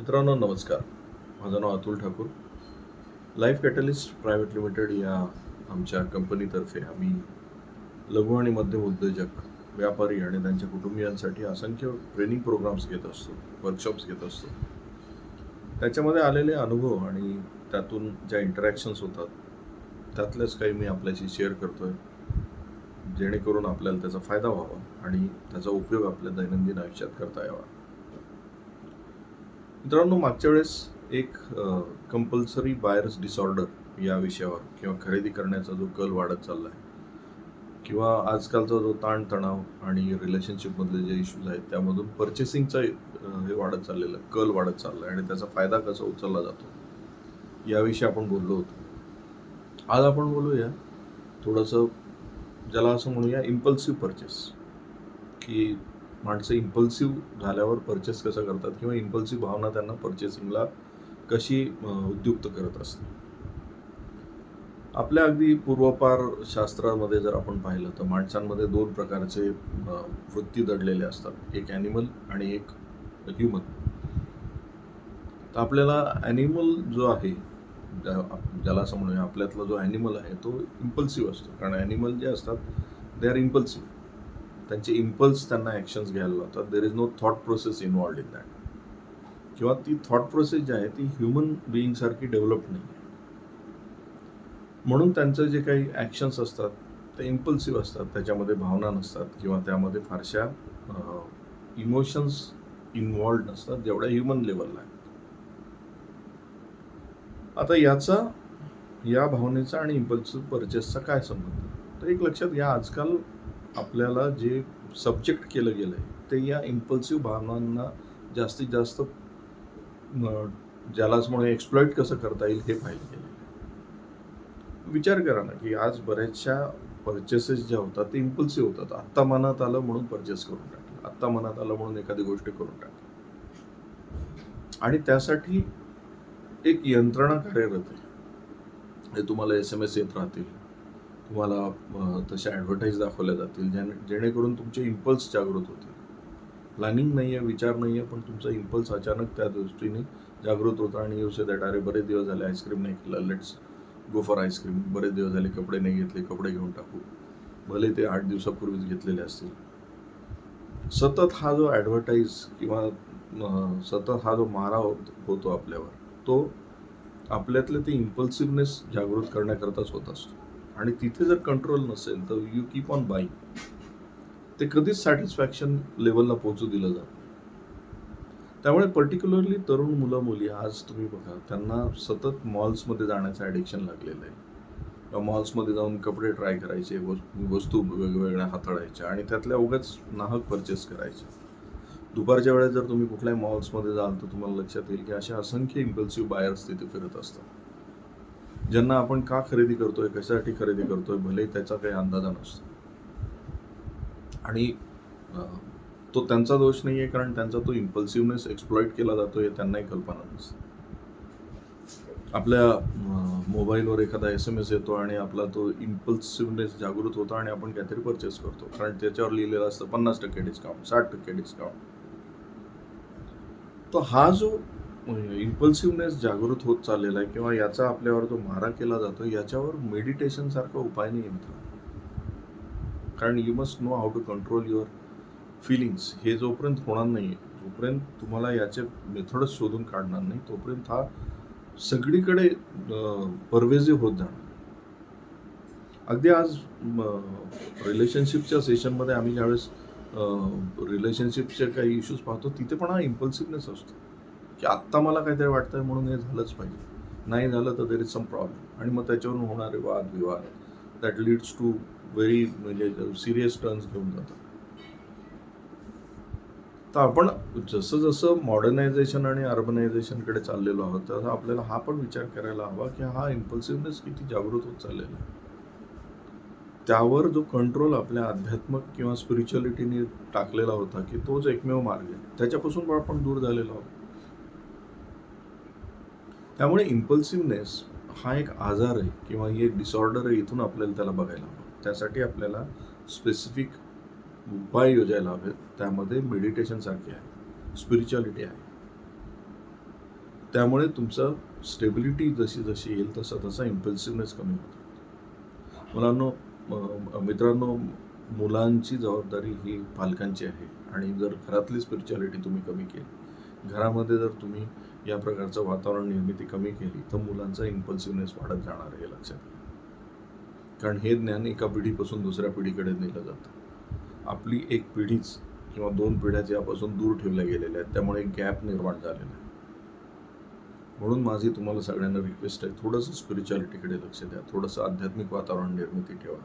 मित्रांनो नमस्कार. माझं नाव Atul Thakur. Life catalyst private limited या आमच्या कंपनीतर्फे आम्ही लघु आणि मध्यम उद्योजक व्यापारी आणि त्यांच्या कुटुंबियांसाठी असंख्य ट्रेनिंग प्रोग्राम्स घेत असतो वर्कशॉप्स घेत असतो. त्याच्यामध्ये आलेले अनुभव आणि त्यातून ज्या इंटरॅक्शन्स होतात त्यातलेच काही मी आपल्याशी शेअर करतो आहे जेणेकरून आपल्याला त्याचा फायदा व्हावा आणि त्याचा उपयोग आपल्या दैनंदिन आयुष्यात करता यावा. मित्रांनो मागच्या वेळेस एक कंपल्सरी बायर्स डिसऑर्डर या विषयावर किंवा खरेदी करण्याचा जो कल वाढत चालला आहे किंवा आजकालचा जो ताणतणाव आणि रिलेशनशिपमधले जे इश्यूज आहेत त्यामधून पर्चेसिंगचा हे वाढत चाललेलं आहे, कल वाढत चालला आहे आणि त्याचा फायदा कसा उचलला जातो याविषयी आपण बोललो होतो. आज आपण बोलूया थोडंसं ज्याला असं म्हणूया इम्पल्सिव्ह पर्चेस की माणसं इम्पल्सिव्ह झाल्यावर परचेस कसं करतात किंवा इम्पल्सिव्ह भावना त्यांना परचेसिंगला कशी उद्युक्त करत असते आपल्या अगदी पूर्वापार शास्त्रामध्ये जर आपण पाहिलं तर माणसांमध्ये दोन प्रकारचे वृत्ती दडलेले असतात. एक ॲनिमल आणि एक ह्युमन तर आपल्याला ॲनिमल जो आहे ज्याला असं म्हणूया आपल्यातला जो ॲनिमल आहे तो इम्पल्सिव्ह असतो. कारण ॲनिमल जे असतात दे आर इम्पल्सिव्ह त्यांचे इम्पल्स त्यांना ॲक्शन्स घ्यायला लावतात. There is no thought process involved in that किंवा ती थॉट प्रोसेस जी आहे ती ह्युमन बिईंगसारखी डेव्हलप नाही आहे. म्हणून त्यांचं जे काही ॲक्शन्स असतात ते इम्पल्सिव्ह असतात. त्याच्यामध्ये भावना नसतात किंवा त्यामध्ये फारशा इमोशन्स इन्वॉल्ड नसतात जेवढ्या ह्युमन लेवलला आहेत. आता याचा या भावनेचा आणि इम्पल्सिव्ह परचेसचा काय संबंध? तर एक लक्षात घ्या आजकाल आपल्याला जे सब्जेक्ट केलं गेलं आहे ते या इम्पल्सिव्ह भावनांना जास्तीत जास्त ज्यालाच म्हणून एक्सप्लॉईट कसं करता येईल हे पाहिलं गेलं विचार करा ना की आज बऱ्याचशा पर्चेसेस ज्या होतात ते इम्पल्सिव्ह होतात. आत्ता मनात आलं म्हणून पर्चेस करून टाकलं. आत्ता मनात आलं म्हणून एखादी गोष्ट करून टाकली. आणि त्यासाठी एक यंत्रणा कार्यरत आहे. हे तुम्हाला एस एम एस येत राहतील. तुम्हाला तशा ॲडव्हर्टाईज दाखवल्या जातील ज्याने जेणेकरून तुमचे इम्पल्स जागृत होतील. प्लॅनिंग नाही आहे विचार नाही आहे पण तुमचा इम्पल्स अचानक त्या दृष्टीने जागृत होता आणि येऊ दॅट अरे बरेच दिवस झाले आईस्क्रीम नाही केलं लेट्स गो फॉर आईस्क्रीम बरेच दिवस झाले कपडे नाही घेतले. कपडे घेऊन टाकू. भले ते आठ दिवसापूर्वीच घेतलेले असतील. सतत हा जो ॲडव्हर्टाईज किंवा सतत हा जो मारा होत होतो आपल्यावर तो आपल्यातले ते इम्पल्सिव्हनेस जागृत करण्याकरताच होत असतो. आणि तिथे जर कंट्रोल नसेल तर यू कीप ऑन बाईंग ते कधीच सॅटिस्फॅक्शन लेवलला पोहोचू दिलं जात त्यामुळे पर्टिक्युलरली तरुण मुलं मुली आज तुम्ही बघा त्यांना सतत मॉल्समध्ये जाण्याचं ॲडिक्शन लागलेलं आहे. किंवा मॉल्समध्ये जाऊन कपडे ट्राय करायचे वस्तू वेगवेगळ्या हाताळायच्या आणि त्यातल्या उगाच नाहक परचेस करायचे. दुपारच्या वेळेस जर तुम्ही कुठल्याही मॉल्समध्ये जाल तर तुम्हाला लक्षात येईल की अशा असंख्य इम्पल्सिव्ह बायर्स तिथे फिरत असतात. ज्यांना आपण का खरेदी करतोय कशासाठी खरेदी करतोय भले त्याचा काही अंदाजा नसतो. आणि तो त्यांचा दोष नाही आहे कारण त्यांचा तो इम्पल्सिव्हनेस एक्सप्लॉइट केला जातो हे त्यांनाही कल्पना नसते. आपल्या मोबाईलवर एखादा एस एम एस येतो आणि आपला तो इम्पल्सिव्हनेस जागृत होतो आणि आपण काहीतरी परचेस करतो. कारण त्याच्यावर लिहिलेलं असतं पन्नास टक्के डिस्काउंट साठ टक्के डिस्काउंट तो हा जो इम्पल्सिव्हनेस जागृत होत चाललेला आहे किंवा याचा आपल्यावर जो मारा केला जातो याच्यावर मेडिटेशन सारखा उपाय नाही मित्र कारण you must know how to control your feelings हे जोपर्यंत होणार नाही जोपर्यंत तुम्हाला याचे मेथडच शोधून काढणार नाही तोपर्यंत हा सगळीकडे परवेजी होत जाणार अगदी आज रिलेशनशिपच्या सेशनमध्ये आम्ही ज्यावेळेस रिलेशनशिपचे काही इश्यूज पाहतो तिथे पण हा इम्पल्सिव्हनेस असतो. की आत्ता मला काहीतरी वाटतंय म्हणून हे झालंच पाहिजे. नाही झालं तर देर इज सम प्रॉब्लेम आणि मग त्याच्यावरून होणारे वाद विवाद दॅट लीड्स टू व्हेरी म्हणजे सिरियस टर्न्स घेऊन जातात. तर आपण जसं जसं मॉडर्नायझेशन आणि अर्बनायझेशनकडे चाललेलो आहोत तसं आपल्याला हा पण विचार करायला हवा की हा इम्पल्सिव्हनेस किती जागृत होत चाललेला आहे. त्यावर जो कंट्रोल आपल्या अध्यात्मक किंवा स्पिरिच्युअलिटीने टाकलेला होता की तोच एकमेव मार्ग आहे. त्याच्यापासून आपण दूर झालेलो आहोत. त्यामुळे इम्पल्सिव्हनेस हा एक आजार आहे किंवा ही एक डिसऑर्डर आहे इथून आपल्याला त्याला बघायला हवं. त्यासाठी आपल्याला स्पेसिफिक उपाय योजायला हवेत. त्यामध्ये मेडिटेशनसारखी आहे. स्पिरिच्युअलिटी आहे. त्यामुळे तुमचं स्टेबिलिटी जशी जशी येईल तसा तसा इम्पल्सिव्हनेस कमी होतो. मुलांनो मित्रांनो मुलांची जबाबदारी ही पालकांची आहे. आणि जर घरातली स्पिरिच्युअलिटी तुम्ही कमी केली घरामध्ये जर तुम्ही या प्रकारचं वातावरण निर्मिती कमी केली तर मुलांचा इम्पल्सिव्हनेस वाढत जाणार आहे हे लक्षात कारण हे ज्ञान एका पिढीपासून दुसऱ्या पिढीकडे नेलं जातं. आपली एक पिढीच किंवा दोन पिढ्याच यापासून दूर ठेवल्या गेलेल्या आहेत त्यामुळे गॅप निर्माण झालेला आहे. म्हणून माझी तुम्हाला सगळ्यांना रिक्वेस्ट आहे थोडंसं स्पिरिच्युअलिटीकडे लक्ष द्या थोडंसं आध्यात्मिक वातावरण निर्मिती ठेवा.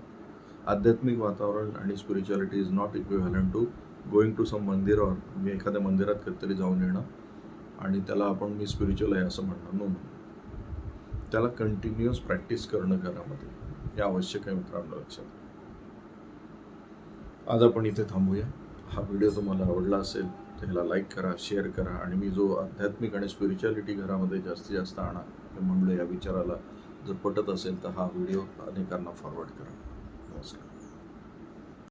आध्यात्मिक वातावरण आणि spirituality is not equivalent to going to some mandir और मी एखाद्या मंदिरात कधीतरी जाऊन येणं आणि त्याला आपण मी स्पिरिच्युअल आहे असं म्हणणार नो त्याला कंटिन्युअस प्रॅक्टिस करणं घरामध्ये हे आवश्यक आहे मित्रांनो लक्षात आज आपण इथे थांबूया. हा व्हिडिओ तुम्हाला आवडला असेल तर ह्याला लाईक करा शेअर करा आणि मी जो आध्यात्मिक आणि स्पिरिच्युअलिटी घरामध्ये जास्तीत जास्त आणा हे म्हणलं या विचाराला जर पटत असेल तर हा व्हिडिओ अनेकांना फॉरवर्ड करा. नमस्कार.